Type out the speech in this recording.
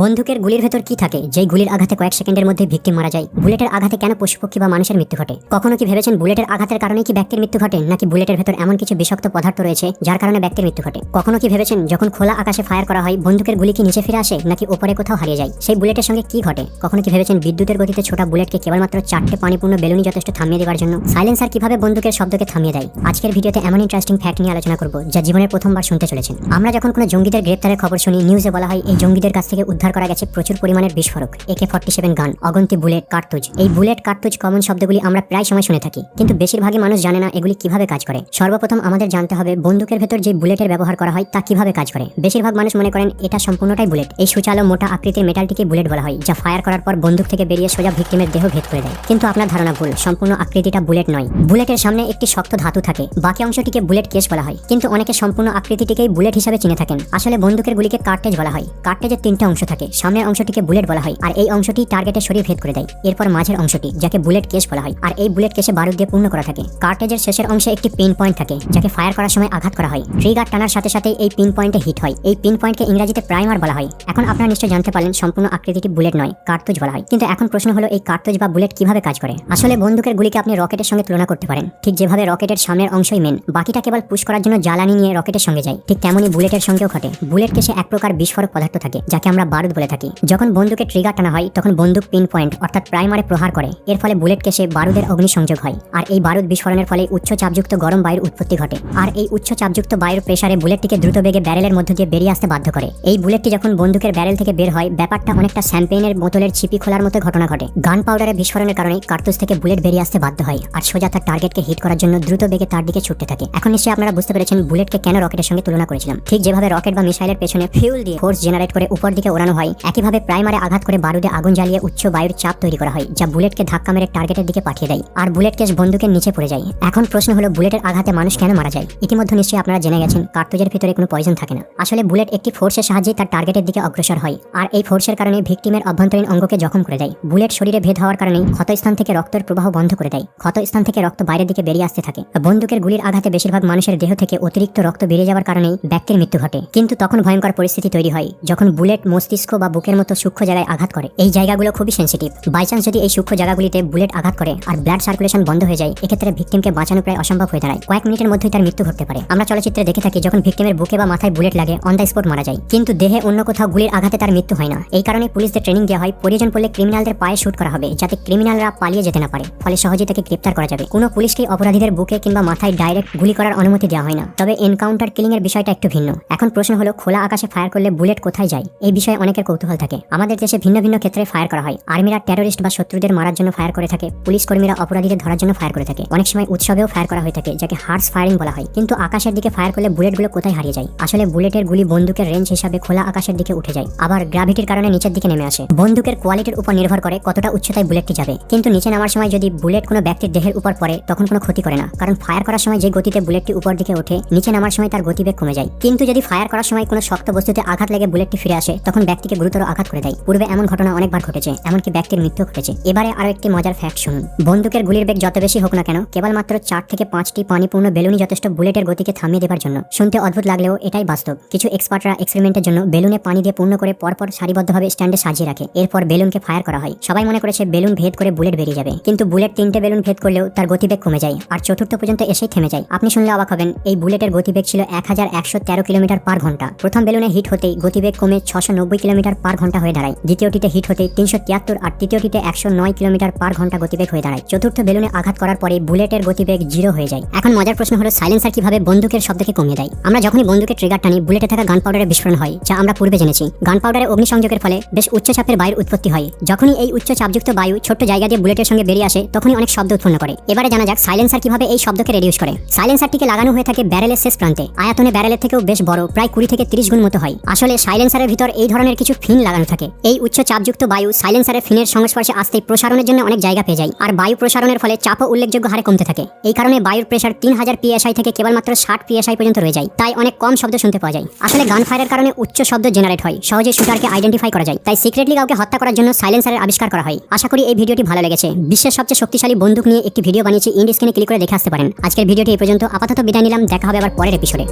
বন্দুকের গুলির ভেতর কি থাকে? যেই গুলির আঘাতে কয়েক সেকেন্ডের মধ্যে ভিকটিম মারা যায়। বুলেটের আঘাতে কেন পশুপক্ষী বা মানুষের মৃত্যু ঘটে? কখনো কি ভেবেছেন বুলেটের আঘাতের কারণে কি ব্যক্তির মৃত্যু ঘটে, নাকি বুলেটের ভেতর এমন কিছু বিষাক্ত পদার্থ রয়েছে, যার কারণে ব্যক্তির মৃত্যু ঘটে? কখনো কি ভেবেছেন যখন খোলা আকাশে ফায়ার করা হয়, বন্দুকের গুলি কি নিচে ফিরে আসে, নাকি ওপরে কোথাও হারিয়ে যায়? সেই বুলেটের সঙ্গে কি ঘটে? কখনো কি ভেবেছেন বিদ্যুতের গতিতে ছোটা বুলেটকে কেবলমাত্র চারটে পানিপূর্ণ বেলুনি যথেষ্ট থামিয়ে দেওয়ার জন্য? সাইলেন্সার কীভাবে বন্দুকের শব্দকে থামিয়ে দেয়? আজকের ভিডিওতে এমন ইন্টারেস্টিং ফ্যাক্ট নিয়ে আলোচনা করব, যা জীবনের প্রথমবার শুনতে চলেছেন। আমরা যখন কোনো জঙ্গিদের গ্রেপ্তারের খবর শুনি নিউজে বলা হয়, এই জঙ্গিদের কাছ থেকে উদ্ধার করা গেছে প্রচুর পরিমাণের বিস্ফোরক একে ফর্টি সেভেন গান, অগন্তি বুলেট কার্তুজ। এই বুলেট কার্তুজ কমন শব্দগুলি আমরা প্রায় সময় শুনে থাকি, কিন্তু বেশিরভাগই মানুষ জানে না এগুলি কীভাবে কাজ করে। সর্বপ্রথম আমাদের জানতে হবে, বন্দুকের ভেতর যে বুলেটের ব্যবহার করা হয় তা কীভাবে কাজ করে। বেশিরভাগ মানুষ মনে করেন এটা সম্পূর্ণটাই বুলেট। এই সুচালো মোটা আকৃতির মেটালটিকে বুলেট বলা হয়, যা ফায়ার করার পর বন্দুক থেকে বেরিয়ে সোজা ভিকটিমের দেহ ভেদ করে দেয়। কিন্তু আপনার ধারণা ভুল, সম্পূর্ণ আকৃতিটা বুলেট নয়। বুলেটের সামনে একটি শক্ত ধাতু থাকে, বাকি অংশটিকে বুলেট কেস বলা হয়, কিন্তু অনেকে সম্পূর্ণ আকৃতিটিকেই বুলেট হিসাবে চিনে থাকেন। আসলে বন্দুকের গুলিকে কার্টেজ বলা হয়। কার্টেজের তিনটা অংশ থাকে। সামনের অংশটিকে বুলেট বলা হয় আর এই অংশটি টার্গেটের শরীর ভেদ করে দেয়। এরপর মাঝের অংশটি, যাকে বুলেট কেস বলা হয়। আর এই বুলেট কেসে বারুদ দিয়ে পূর্ণ করা থাকে। কার্টেজের শেষের অংশে একটি পিন পয়েন্ট থাকে, যাকে ফায়ার করার সময় আঘাত করা হয়। ট্রিগার টানার সাথে সাথে এই পিন পয়েন্টে হিট হয়। এই পিন পয়েন্টকে ইংরেজিতে প্রাইমার বলা হয়। এখন আপনারা নিশ্চয় জানতে পারলেন, সম্পূর্ণ আকৃতিটি বুলেট নয়, কার্তুজ বলা হয়। কিন্তু এখন প্রশ্ন হলো, এই কার্তুজ বা বুলেট কীভাবে কাজ করে? আসলে বন্দুকের গুলিকে আপনি রকেটের সঙ্গে তুলনা করতে পারেন। ঠিক যেভাবে রকেটের সামনের অংশই মেন বাকিটা কেবল পুশ করার জন্য জ্বালানি নিয়ে রকেটের সঙ্গে যায়। ঠিক তেমনই বুলেটের সঙ্গেও ঘটে। বুলেট কেসে এক প্রকার বিস্ফোরক পদার্থ থাকে, যাকে আমরা বারুদ বলে থাকি। যখন বন্দুকে ট্রিগার টানা হয়, তখন বন্দুক পিন পয়েন্ট অর্থাৎ প্রাইমারে প্রহার করে। এর ফলে বুলেট কেসে বারুদের অগ্নিসংযোগ হয়। আর এই বারুদ বিস্ফোরণের ফলে উচ্চ চাপযুক্ত গরম বায়ুর উৎপত্তি ঘটে। আর এই উচ্চ চাপযুক্ত বায়ুর প্রেসারে বুলেটটিকে দ্রুত বেগে ব্যারেলের মধ্য দিয়ে বেরিয়ে আসতে বাধ্য করে। এই বুলেটটি যখন বন্দুকের ব্যারেল থেকে বের হয়, ব্যাপারটা অনেকটা শ্যাম্পেইনের বোতলের ছিপি খোলার মতো ঘটনা ঘটে। গান পাউডারের বিস্ফোরণের কারণে কার্তুজ থেকে বুলেট বেরিয়ে আসতে বাধ্য হয়। আর সোজা তার টার্গেটকে হিট করার জন্য দ্রুত বেগে তার দিকে ছুটতে থাকে। এখন নিশ্চয়ই আপনারা বুঝতে পেরেছেন বুলেটকে কেন রকেটের সঙ্গে তুলনা করেছিলাম। ঠিক যেভাবে রকেট বা মিসাইলের পেছনে ফিউল দিয়ে ফোর্স জেনারেট করে উপর দিকে ওড়ানো হয়। একইভাবে প্রাইমারে আঘাত করে বারুদে আগুন জ্বালিয়ে উচ্চ বায়ুর চাপ তৈরি করা হয়, যা বুলেটকে ধাক্কা মেরে টার্গেটের দিকে পাঠিয়ে দেয়। আর বুলেট কেস বন্দুকের নিচে পড়ে যায়। এখন প্রশ্ন হলো, বুলেটের আঘাতে মানুষ কেন মারা যায়? ইতিমধ্যে নিশ্চয়ই আপনারা জেনে গেছেন, কার্তুজের ভিতরে কোনো পয়জন থাকে না। আসলে বুলেট একটি ফোর্সের সাহায্যে তার টার্গেটের দিকে অগ্রসর হয়। আর এই ফোর্সের কারণে ভিকটিমের অভ্যন্তরীণ অঙ্গকে জখম করে দেয়। বুলেট শরীরে ভেদ হওয়ার কারণে ক্ষতস্থান থেকে রক্তের প্রবাহ বন্ধ করে দেয়। ক্ষতস্থান থেকে রক্ত বাইরের দিকে বেরিয়ে আসতে থাকে। বন্দুকের গুলির আঘাতে বেশিরভাগ মানুষের দেহ থেকে অতিরিক্ত রক্ত বেরিয়ে যাওয়ার কারণেই ব্যক্তির মৃত্যু ঘটে। কিন্তু তখন ভয়ঙ্কর পরিস্থিতি তৈরি হয়, যখন বুলেট মস্তিষ্ক বা বুকের মতো সূক্ষ্ম জায়গায় আঘাত করে। এই জায়গাগুলো খুবই সেন্সিটিভ বাইচান্স যদি এই সূক্ষ্ম জায়গাগুলিতে বুলেট আঘাত করে আর ব্লাড সার্কুলেশন বন্ধ হয়ে যায়, এক্ষেত্রে ভিকটিমকে বাঁচানো প্রায় অসম্ভব হয়ে দাঁড়ায়। কয়েক মিনিটের মধ্যেই তার মৃত্যু ঘটতে পারে। আমরা চলচ্চিত্রে দেখে থাকি, যখন ভিকটিমের বুকে বা মাথায় বুলেট লাগে অন দ্য স্পট মারা যায়। কিন্তু দেহে অন্য কোথাও গুলির আঘাতে তার মৃত্যু হয় না। এই কারণে পুলিশদের ট্রেনিং দেওয়া হয়, প্রয়োজন পড়লে ক্রিমিনালদের পায়ে শুট করা হবে, যাতে ক্রিমিনালরা পালিয়ে যেতে না পারে। ফলে সহজেই তাকে গ্রেপ্তার করা যাবে। কোনো পুলিশকে অপরাধীদের বুকে কিংবা মাথায় ডাইরেক্ট গুলি করার অনুমতি দেওয়া হয় না। তবে এনকাউন্টার কিলিং এর বিষয়টা একটু ভিন্ন। এখন প্রশ্ন হলো, খোলা আকাশে ফায়ার করলে বুলেট কোথায় যায়? এই অনেকের কৌতূহল থাকে। আমাদের দেশে ভিন্ন ভিন্ন ক্ষেত্রে ফায়ার করা হয়। আর্মিরা টেরোরিস্ট বা শত্রুদের মারার জন্য ফায়ার করে থাকে। পুলিশ কর্মীরা অপরাধীদের ধরার জন্য ফায়ার করে থাকে। অনেক সময় উৎসবেও ফায়ার করা হয়ে থাকে, যাকে হার্স ফায়ারিং বলা হয়। কিন্তু আকাশের দিকে ফায়ার করলে বুলেটগুলো কোথায় হারিয়ে যায়? আসলে বুলেটের গুলি বন্দুকের রেঞ্জ হিসাবে খোলা আকাশের দিকে উঠে যায়। আবার গ্র্যাভিটির কারণে নিচের দিকে নেমে আসে। বন্দুকের কোয়ালিটির উপর নির্ভর করে কতটা উচ্চতায় বুলেটটি যাবে। কিন্তু নিচে নামার সময় যদি বুলেট কোনো ব্যক্তির দেহের উপর পড়ে, তখন কোনো ক্ষতি করে না। কারণ ফায়ার করার সময় যে গতিতে বুলেটটি উপর দিকে ওঠে, নিচে নামার সময় তার গতিবেগ কমে যায়। কিন্তু যদি ফায়ার করার সময় কোনো শক্ত বস্তুতে আঘাত লেগে বুলেটটি ফিরে আসে, তখন ব্যক্তিকে গুরুতর আঘাত করে দেয়, পূর্বে এমন ঘটনা অনেকবার ঘটেছে, এমনকি ব্যক্তির মৃত্যু ঘটেছে। এবারে আরও একটি মজার ফ্যাক্ট শুনুন। বন্দুকের গুলির বেগ যত বেশি হোক না কেন, কেবলমাত্র চার থেকে পাঁচটি পানিপূর্ণ বেলুনই যথেষ্ট বুলেটের গতিকে থামিয়ে দেবার জন্য। শুনতে অদ্ভুত লাগলেও এটাই বাস্তব। কিছু এক্সপার্টরা এক্সপেরিমেন্টের জন্য বেলুনে পানি দিয়ে পূর্ণ করে পরপর সারিবদ্ধভাবে স্ট্যান্ডে সাজিয়ে রাখে। এরপর বেলুনকে ফায়ার করা হয়। সবাই মনে করেছে বেলুন ভেদ করে বুলেট বেরিয়ে যাবে। কিন্তু বুলেট তিনটে বেলুন ভেদ করলেও তার গতিবেগ কমে যায়, আর চতুর্থ পর্যন্ত এসেই থেমে যায়। আপনি শুনলে অবাক হবেন, এই বুলেটের গতিবেগ ছিল এক হাজার একশো তেরো কিলোমিটার পার ঘণ্টা। প্রথম বেলুনে হিট হতেই গতিবেগ কমে ছশো নব্বই কিলোমিটার পার ঘণ্টা হয়ে দাঁড়ায়। দ্বিতীয়টিতে হিট হতে তিনশো তিয়াত্তর আর তৃতীয়টিতে একশো নয় কিলোমিটার পার ঘণ্টা গতিবেগ হয়ে দাঁড়ায়। চতুর্থ বেলুনে আঘাত করার পরে বুলেটের গতিবেগ জিরো হয়ে যায়। এখন মজার প্রশ্ন হলো সাইলেন্সার কীভাবে বন্দুকের শব্দকে কমিয়ে দেয়? আমরা যখনই বন্দুকের ট্রিগার টানি, বুলেটে থাকা গান পাউডারের বিস্ফোরণ হয়, যা আমরা পূর্বে জেনেছি। গান পাউডারের অগ্নিসংযোগের ফলে বেশ উচ্চ চাপের বায়ুর উৎপত্তি হয়। যখনই এই উচ্চ চাপযুক্ত বায়ু ছোট্ট জায়গা দিয়ে বুলেটের সঙ্গে বেরিয়ে আসে, তখনই অনেক শব্দ উৎপন্ন করে। এবারে জানা যাক সাইলেন্সার কীভাবে এই শব্দকে রেডিউস করে? সাইলেন্সারটিকে লাগানো হয়ে থাকে ব্যারেলের শেষ প্রান্তে। আয়াতনে ব্যারেলের থেকেও বেশ বড়, প্রায় কুড়ি থেকে তিরিশ গুণ মতো হয়। আসলে সাইলেন্সারের ভিতর এই ধরনের কিছু ফিন লাগানো থাকে। এই উচ্চ চাপযুক্ত বায়ু সাইলেন্সারের ফিনের সংস্পর্শে আসতে প্রসারণের জন্য অনেক জায়গা পেয়ে যায়। আর বায়ু প্রসারণের ফলে চাপও উল্লেখযোগ্য হারে কমতে থাকে। এই কারণে বায়ুর প্রেসার তিন হাজার পিএসআই থেকে কেবলমাত্র ষাট পিএসআই পর্যন্ত রয়ে যায়। তাই অনেক কম শব্দ শুনতে পাওয়া যায়। আসলে গান ফায়ারের কারণে উচ্চ শব্দ জেনারেট হয়। সহজে শুটারকে আইডেন্টিফাই করা যায়। তাই সিক্রেটলি কাউকে হত্যা করার জন্য সাইলেন্সারের আবিষ্কার করা হয়। আশা করি এই ভিডিওটি ভালো লেগেছে। বিশ্বের সবচেয়ে শক্তিশালী বন্দুক নিয়ে একটি ভিডিও বানিয়েছি। ইন্ড স্ক্রিনে ক্লিক করে দেখে আসতে পারেন। আজকের ভিডিওটি এই পর্যন্ত। আপাতত বিদায় নিলাম। দেখা হবে আবার পরের এপিসোডে